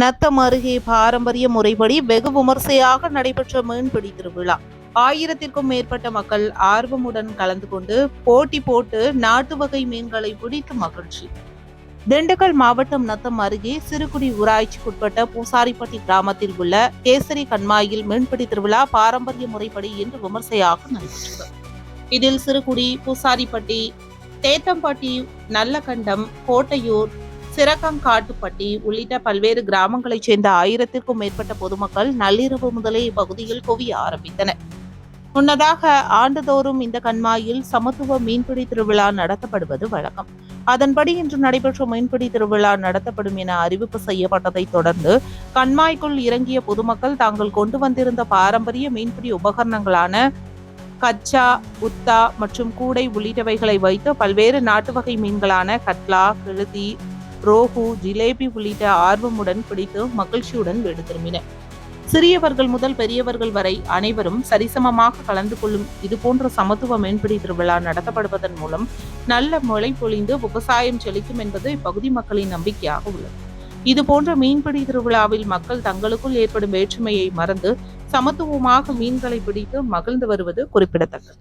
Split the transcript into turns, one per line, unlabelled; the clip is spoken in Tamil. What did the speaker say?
நத்தம் அருகே பாரம்பரிய முறைப்படி வெகு விமர்சையாக நடைபெற்ற மீன்பிடி திருவிழா. ஆயிரத்திற்கும் மேற்பட்ட மக்கள் ஆர்வமுடன் கலந்து கொண்டு போட்டி போட்டு நாட்டு வகை மீன்களை பிடித்து மகிழ்ச்சி. திண்டுக்கல் மாவட்டம் நத்தம் அருகே சிறுகுடி ஊராட்சிக்குட்பட்ட பூசாரிப்பட்டி கிராமத்தில் உள்ள கேசரி கண்மாயில் மீன்பிடி திருவிழா பாரம்பரிய முறைப்படி இன்று விமர்சையாக நடைபெற்றது. இதில் சிறுகுடி பூசாரிப்பட்டி தேத்தம்பட்டி நல்லகண்டம் கோட்டையூர் சிறக்கங்காட்டுப்பட்டி உள்ளிட்ட பல்வேறு கிராமங்களைச் சேர்ந்த ஆயிரத்திற்கும் மேற்பட்ட பொதுமக்கள் நள்ளிரவு முதலே இப்பகுதியில் குவிய ஆரம்பித்தனர். முன்னதாக ஆண்டுதோறும் இந்த கண்மாயில் சமத்துவ மீன்பிடி திருவிழா நடத்தப்படுவது வழக்கம். அதன்படி இன்று நடைபெற்ற மீன்பிடி திருவிழா நடத்தப்படும் என அறிவிப்பு செய்யப்பட்டதை தொடர்ந்து கண்மாய்க்குள் இறங்கிய பொதுமக்கள் தாங்கள் கொண்டு வந்திருந்த பாரம்பரிய மீன்பிடி உபகரணங்களான கச்சா உத்தா மற்றும் கூடை உள்ளிட்டவைகளை வைத்து பல்வேறு நாட்டு வகை மீன்களான கட்லா கெழுதி ரோஹு ஜிலேபி உள்ளிட்ட ஆர்வமுடன் பிடித்து மகிழ்ச்சியுடன் வீடு திரும்பின சிறியவர்கள் முதல் பெரியவர்கள் வரை அனைவரும் சரிசமமாக கலந்து கொள்ளும் இதுபோன்ற சமத்துவ மீன்பிடி திருவிழா நடத்தப்படுவதன் மூலம் நல்ல மழை பொழிந்து விவசாயம் செழிக்கும் என்பது இப்பகுதி மக்களின் நம்பிக்கையாக உள்ளது. இதுபோன்ற மீன்பிடி திருவிழாவில் மக்கள் தங்களுக்குள் ஏற்படும் வேற்றுமையை மறந்து சமத்துவமாக மீன்களை பிடித்து மகிழ்ந்து வருவது குறிப்பிடத்தக்கது.